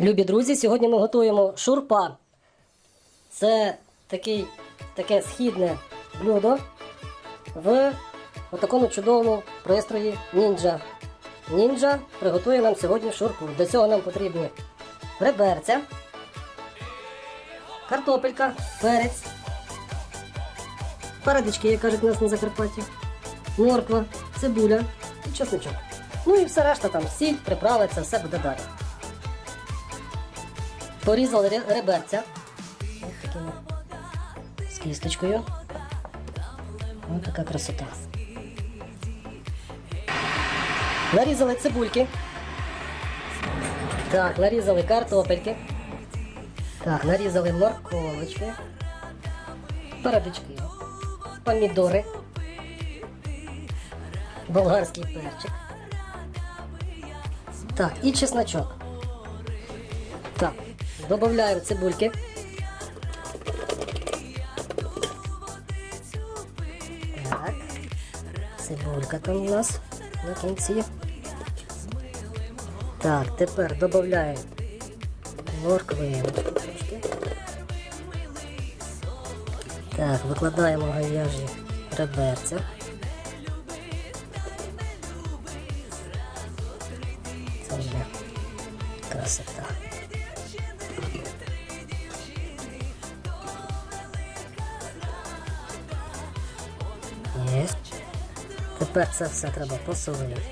Любі друзі, сьогодні ми готуємо шурпа. Це такий, таке східне блюдо в такому чудовому пристрої нінджа. Нінджа приготує нам сьогодні шурпу. Для цього нам потрібні реберця, картопелька, перець, парадички, як кажуть у нас на Закарпатті, морква, цибуля і чесничок. Ну і все решта там сіль, приправи, це все буде далі. Порізали реберця. Ось такими з кісточкою. Ось така красота. Нарізали цибульки. Так, нарізали картопельки. Так, нарізали морковочки. Парадички. Помідори. Болгарський перчик. Так, і чесночок. Додаємо цибульки. Так, цибулька там у нас на кінці. Так, тепер морквинку трошки. Так, викладаємо говяжі реберця. Це вже красота. Є. Тепер це все треба посолити.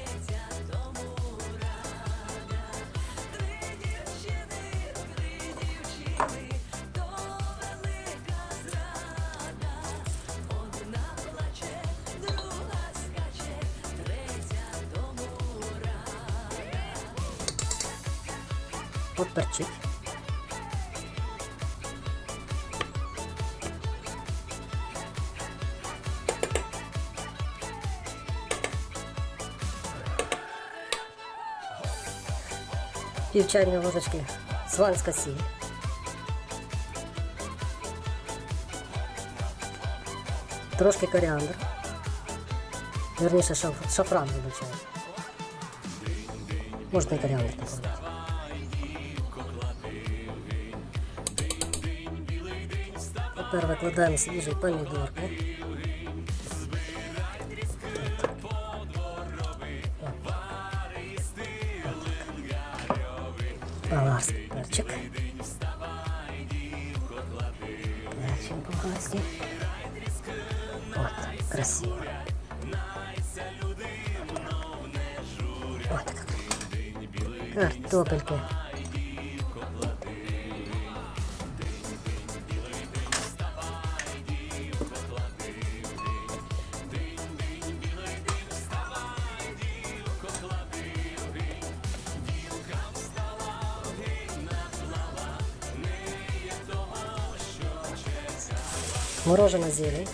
Поперчить. Пів чайної ложечки сванська сіль. Трошки коріандр. Верніше шаф- шафран вибачаю. Можна і коріандр додати. Тепер викладаємо свіжі помідорки. Болгарський перчик. Перчик покласти? От, красиво. От. Картопельки. Морожена зелень.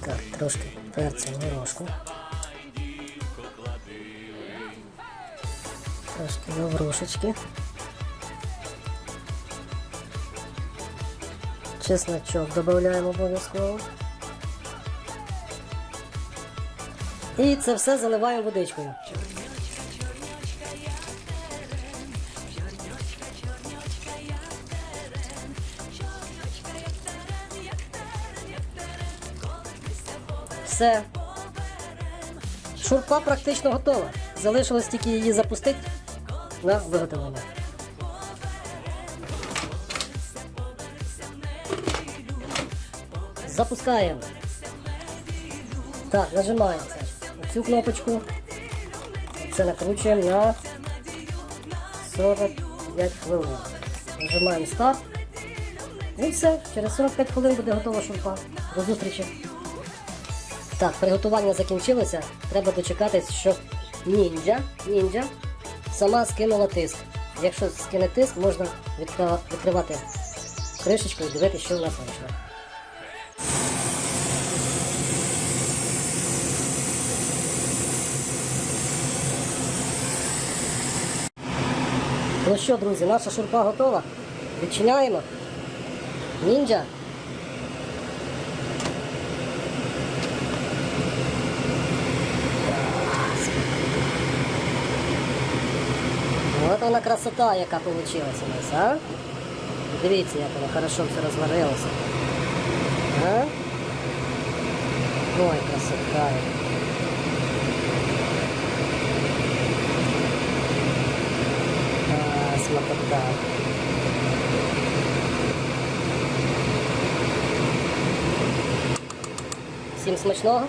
Так, трошки перцю горошку. Трошки лаврушечки. Чесночок додаємо обов'язково. І це все заливаємо водичкою. Все. Шурпа практично готова. Залишилось тільки її запустити на виготовлення. Запускаємо. Так, нажимаємо цю кнопочку. Це накручуємо на 45 хвилин. Нажимаємо старт. І все, через 45 хвилин буде готова шурпа. До зустрічі. Так, приготування закінчилося. Треба дочекатись, щоб ніндзя, ніндзя сама скинула тиск. Якщо скине тиск, можна відкривати кришечку і дивитися, що в нас. Ну що, друзі, наша шурпа готова. Відчиняємо. Нінджа. От вона красота, яка вийшла у нас, а? Дивіться, як воно хорошо все розварилося. А? Ой, красота. А, смакота. Всім смачного.